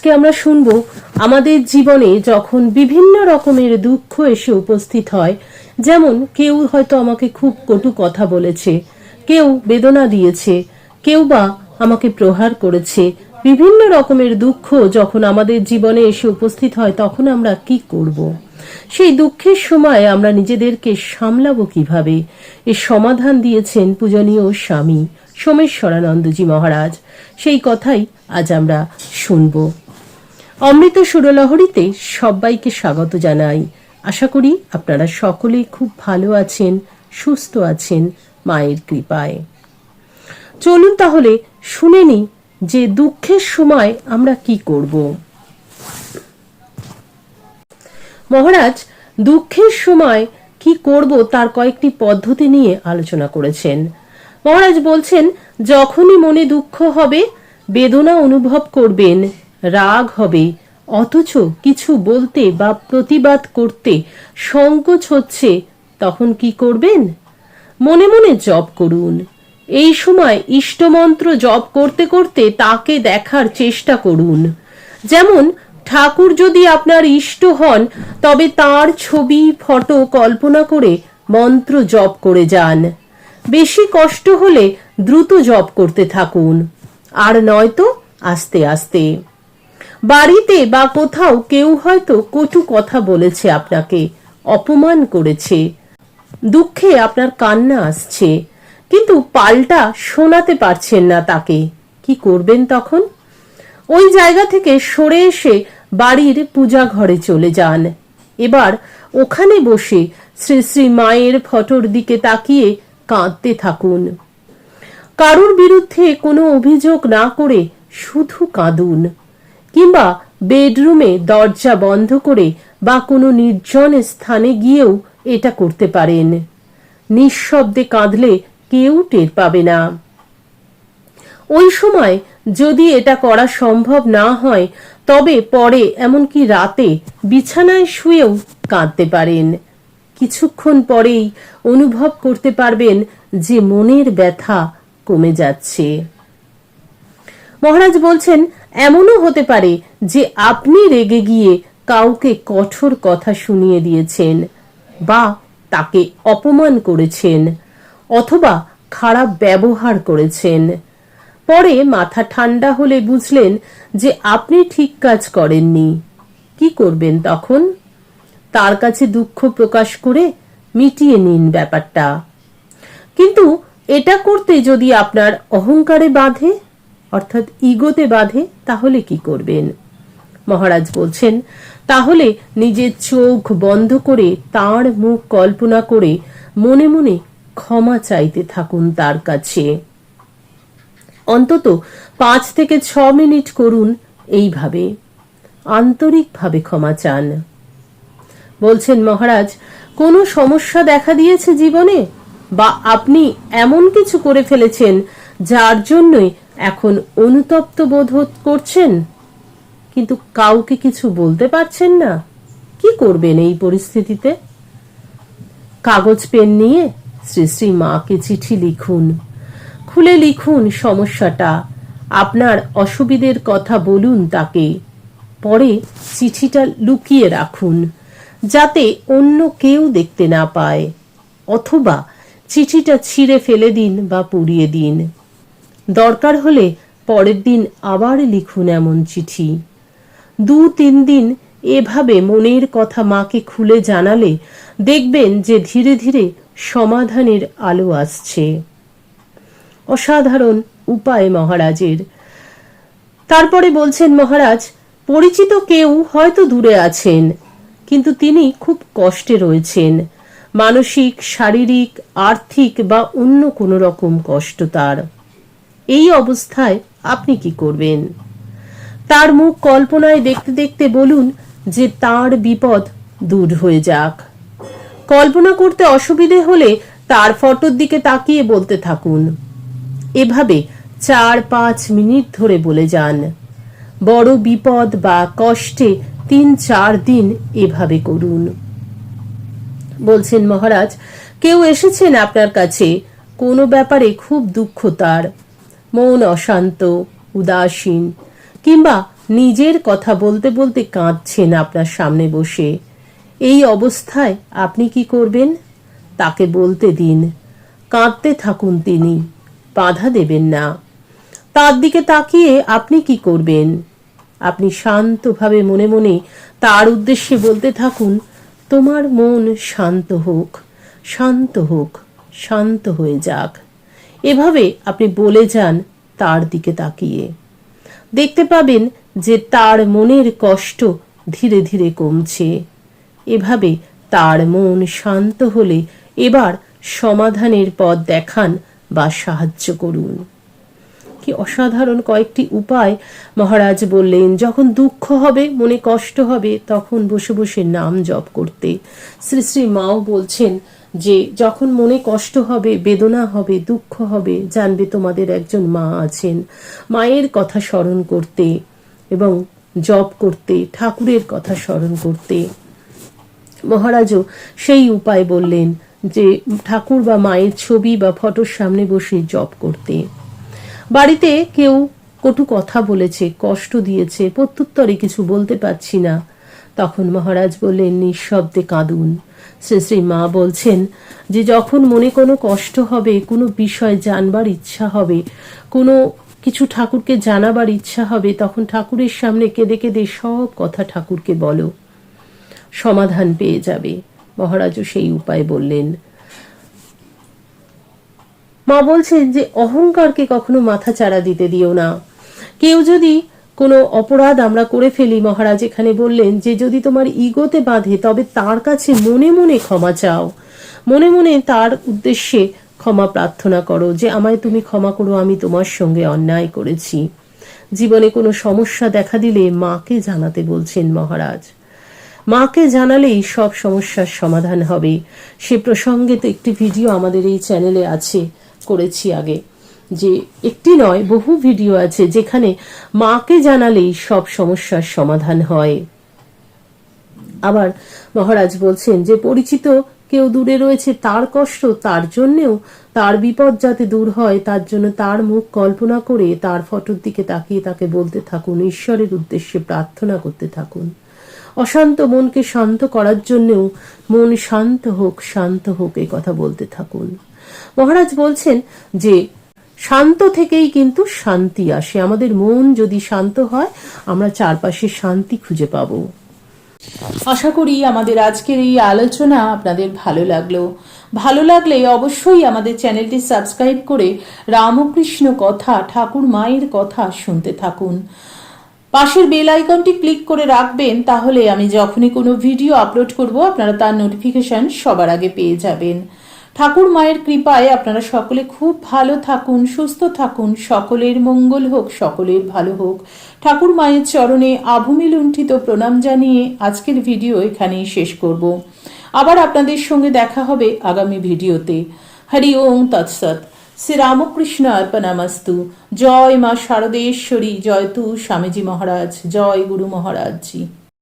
আজকে আমরা শুনব আমাদের জীবনে যখন বিভিন্ন রকমের দুঃখ এসে উপস্থিত হয়, যেমন কেউ হয়তো আমাকে খুব কটু কথা বলেছে, কেউ বেদনা দিয়েছে, কেউ বা আমাকে প্রহার করেছে। বিভিন্ন রকমের দুঃখ যখন আমাদের জীবনে এসে উপস্থিত হয়, তখন আমরা কি করব? সেই দুঃখের সময় আমরা নিজেদেরকে সামলাবো কীভাবে? এর সমাধান দিয়েছেন পূজনীয় স্বামী সোমেশ্বরানন্দজি মহারাজ। সেই কথাই আজ আমরা শুনব। অমৃত সুরলহরীতে সবাইকে স্বাগত জানাই। আশা করি আপনারা সকলেই খুব ভালো আছেন, সুস্থ আছেন মায়ের কৃপায়। চলুন তাহলে শুনে নিই যে দুঃখের সময় আমরা কি করব। মহারাজ, দুঃখের সময় কি করব তার কয়েকটি পদ্ধতি নিয়ে আলোচনা করেছেন। মহারাজ বলছেন, যখনই মনে দুঃখ হবে, বেদনা অনুভব করবেন। রাগ হবে। অথচ কিছু বলতে বা প্রতিবাদ করতে সংকোচ হচ্ছে, তখন কি করবেন? মনে মনে জপ করুন। এই সময় ইষ্টমন্ত্র জপ করতে করতে তাকে দেখার চেষ্টা করুন। যেমন, ঠাকুর যদি আপনার ইষ্ট হন, তবে তার ছবি, ফটো কল্পনা করে মন্ত্র জপ করে যান। বেশি কষ্ট হলে দ্রুত জপ করতে থাকুন। আর নয়তো আস্তে আস্তে। বাড়িতে বা কোথাও কেউ হয়তো কটু কথা বলেছে আপনাকে, অপমান করেছে। দুঃখে আপনার কান্না আসছে, কিন্তু পাল্টা শোনাতে পারছেন না তাকে। কি করবেন তখন? ওই জায়গা থেকে সরে এসে বাড়ির পূজা ঘরে চলে যান। এবার ওখানে বসে শ্রী শ্রী মায়ের ফটোর দিকে তাকিয়ে কাঁদতে থাকুন। কারোর বিরুদ্ধে কোনো অভিযোগ না করে শুধু কাঁদুন। কিংবা বেডরুমে দরজা বন্ধ করে বা কোনো নির্জন স্থানে গিয়েও এটা করতে পারেন। নিঃশব্দে কাঁদলে কেউ টের পাবে না। ওই সময় যদি এটা করা সম্ভব না হয়, তবে পরে এমনকি রাতে বিছানায় শুয়েও কাঁদতে পারেন। কিছুক্ষণ পরেই অনুভব করতে পারবেন যে মনের ব্যথা কমে যাচ্ছে। মহারাজ বলছেন এমনও হতে পারে যে আপনি রেগে গিয়ে কাউকে কঠোর কথা শুনিয়ে দিয়েছেন বা তাকে অপমান করেছেন অথবা খারাপ ব্যবহার করেছেন। পরে মাথা ঠান্ডা হলে বুঝলেন যে আপনি ঠিক কাজ করেননি। কি করবেন তখন? তার কাছে দুঃখ প্রকাশ করে মিটিয়ে নিন ব্যাপারটা। কিন্তু এটা করতে যদি আপনার অহংকারে বাঁধে, অর্থাৎ ইগোতে বাঁধে তাহলে কি করবেন? মহারাজ বলছেন, তাহলে নিজের চোখ বন্ধ করে তার মুখ কল্পনা করে মনে মনে ক্ষমা চাইতে থাকুন তার কাছে। অন্তত পাঁচ থেকে ছ মিনিট করুন এইভাবে। আন্তরিকভাবে ক্ষমা চান। বলছেন, মহারাজ, কোনো সমস্যা দেখা দিয়েছে জীবনে? বা আপনি এমন কিছু করে ফেলেছেন যার জন্যই এখন অনুতপ্ত বোধ করছেন? কিন্তু কাউকে কিছু বলতে পারছেন না। কি করবেন এই পরিস্থিতিতে? কাগজ, পেন নিয়ে শ্রী শ্রী মাকে চিঠি লিখুন। খুলে লিখুন সমস্যাটা। আপনার অসুবিধের কথা বলুন তাকে। পরে চিঠিটা লুকিয়ে রাখুন, যাতে অন্য কেউ দেখতে না পায়। অথবা চিঠিটা ছিঁড়ে ফেলে দিন বা পুড়িয়ে দিন। দরকার হলে পরের দিন আবার লিখুন এমন চিঠি। দু তিন দিন এভাবে মনের কথা মাকে খুলে জানালে দেখবেন যে ধীরে ধীরে সমাধানের আলো আসছে। অসাধারণ উপায় মহারাজের। তারপরে বলছেন, মহারাজ, পরিচিত কেউ হয়তো দূরে আছেন, কিন্তু তিনি খুব কষ্টে রয়েছেন। মানসিক, শারীরিক, আর্থিক বা অন্য কোনো রকম কষ্ট তার। এই অবস্থায় আপনি কি করবেন? তার মুখ কল্পনায় দেখতে দেখতে বলুন যে তার বিপদ দূর হয়ে যাক। কল্পনা করতে অসুবিধে হলে তার ফটোর দিকে তাকিয়ে বলতে থাকুন। এভাবে চার পাঁচ মিনিট ধরে বলে যান। বড় বিপদ বা কষ্টে তিন চার দিন এভাবে করুন। বলছেন মহারাজ, কেউ এসেছেন আপনার কাছে? কোনো ব্যাপারে খুব দুঃখ তার। মন অশান্ত, উদাসীন কিংবা নিজের কথা বলতে বলতে কাঁদছেন আপনার সামনে বসে। এই অবস্থায় আপনি কি করবেন? তাকে বলতে দিন। কাঁদতে থাকুন তিনি, বাধা দেবেন না। তার দিকে তাকিয়ে আপনি কি করবেন? আপনি শান্তভাবে মনে মনে তার উদ্দেশ্যে বলতে থাকুন, তোমার মন শান্ত হোক শান্ত হোক, শান্ত হয়ে যাক। এভাবে আপনি বলে যান তার দিকে তাকিয়ে। দেখতে পাবেন যে তার মনের কষ্ট ধীরে ধীরে কমছে। এভাবে তার মন শান্ত হলে এবার সমাধানের পথ দেখান বা সাহায্য করুন। কি অসাধারণ কয়েকটি উপায় মহারাজ বললেন, যখন দুঃখ হবে, মনে কষ্ট হবে, তখন বসে বসে নাম জপ করতে। শ্রী শ্রী মাও বলছেন যে যখন মনে কষ্ট হবে, বেদনা হবে, দুঃখ হবে, জানবে তোমাদের একজন মা আছেন। মায়ের কথা স্মরণ করতে এবং জপ করতে, ঠাকুরের কথা স্মরণ করতে। মহারাজও সেই উপায় বললেন যে, ঠাকুর বা মায়ের ছবি বা ফটোর সামনে বসে জপ করতে। বাড়িতে কেউ কটু কথা বলেছে, কষ্ট দিয়েছে, প্রত্যুত্তরে কিছু বলতে পারছি না। তখন মহারাজ বললেন, নিঃশব্দে কাঁদুন। শ্রী শ্রী মা বলছেন, যে যখন মনে কোনো কষ্ট হবে, কোনো বিষয় জানবার ইচ্ছা হবে, কোনো কিছু ঠাকুরকে জানাবার ইচ্ছা হবে, তখন ঠাকুরের সামনে কেঁদে কেঁদে সব কথা ঠাকুরকে বলো। সমাধান পেয়ে যাবে। মহারাজও সেই উপায় বললেন। মা বলছেন যে, অহংকারকে কখনো মাথা চাড়া দিতে দিও না। কেউ যদি কোনো অপরাধ আমরা করে ফেলি, মহারাজ এখানে বললেন যে যদি তোমার ইগোতে বাঁধে, তবে তার কাছে মনে মনে ক্ষমা চাও। মনে মনে তার উদ্দেশ্যে ক্ষমা প্রার্থনা করো যে, আমায় তুমি ক্ষমা করো, আমি তোমার সঙ্গে অন্যায় করেছি। জীবনে কোনো সমস্যা দেখা দিলে মাকে জানাতে বলছেন মহারাজ। মাকে জানালেই সব সমস্যার সমাধান হবে। সে প্রসঙ্গে তো একটি ভিডিও আমাদের এই চ্যানেলে আছে, করেছি আগে। যে একটি নয়, বহু ভিডিও আছে যেখানে মাকে জানালেই সব সমস্যার সমাধান হয়। আবার মহারাজ বলছেন যে পরিচিত কেউ দূরে রয়েছে, তার কষ্ট তার জন্যেও, তার বিপদ যাতে দূর হয়, তার জন্য তার মুখ কল্পনা করে, তার ফটোর দিকে তাকিয়ে তাকে বলতে থাকুন, ঈশ্বরের উদ্দেশ্যে প্রার্থনা করতে থাকুন। অশান্ত মনকে শান্ত করার জন্যেও মন শান্ত হোক শান্ত হোক, এই কথা বলতে থাকুন। মহারাজ বলছেন যে শান্ত থেকেই কিন্তু শান্তি আসে। আমাদের মন যদি শান্ত হয়, আমরা চারপাশে শান্তি খুঁজে পাবো। আশা করি আমাদের আজকের এই আলোচনা আপনাদের ভালো লাগল। ভালো লাগলে অবশ্যই আমাদের চ্যানেলটি সাবস্ক্রাইব করে রামকৃষ্ণ কথা, ঠাকুর মায়ের কথা শুনতে থাকুন। পাশের বেল আইকনটি ক্লিক করে রাখবেন, তাহলে আমি যখনই কোনো ভিডিও আপলোড করব, আপনারা তার নোটিফিকেশন সবার আগে পেয়ে যাবেন। ঠাকুর মায়ের কৃপায় আপনারা সকলে খুব ভালো থাকুন, সুস্থ থাকুন, সকলের মঙ্গল হোক, সকলের ভালো হোক। ঠাকুর মায়ের চরণে আভূমি লুণ্ঠিত প্রণাম জানিয়ে আজকের ভিডিও এখানেই শেষ করব। আবার আপনাদের সঙ্গে দেখা হবে আগামী ভিডিওতে। হরি ওম তৎসৎ। শ্রী রামকৃষ্ণ অর্পণামস্তু। জয় মা শারদেশ্বরী। জয় তু স্বামীজি মহারাজ। জয় গুরু মহারাজজি।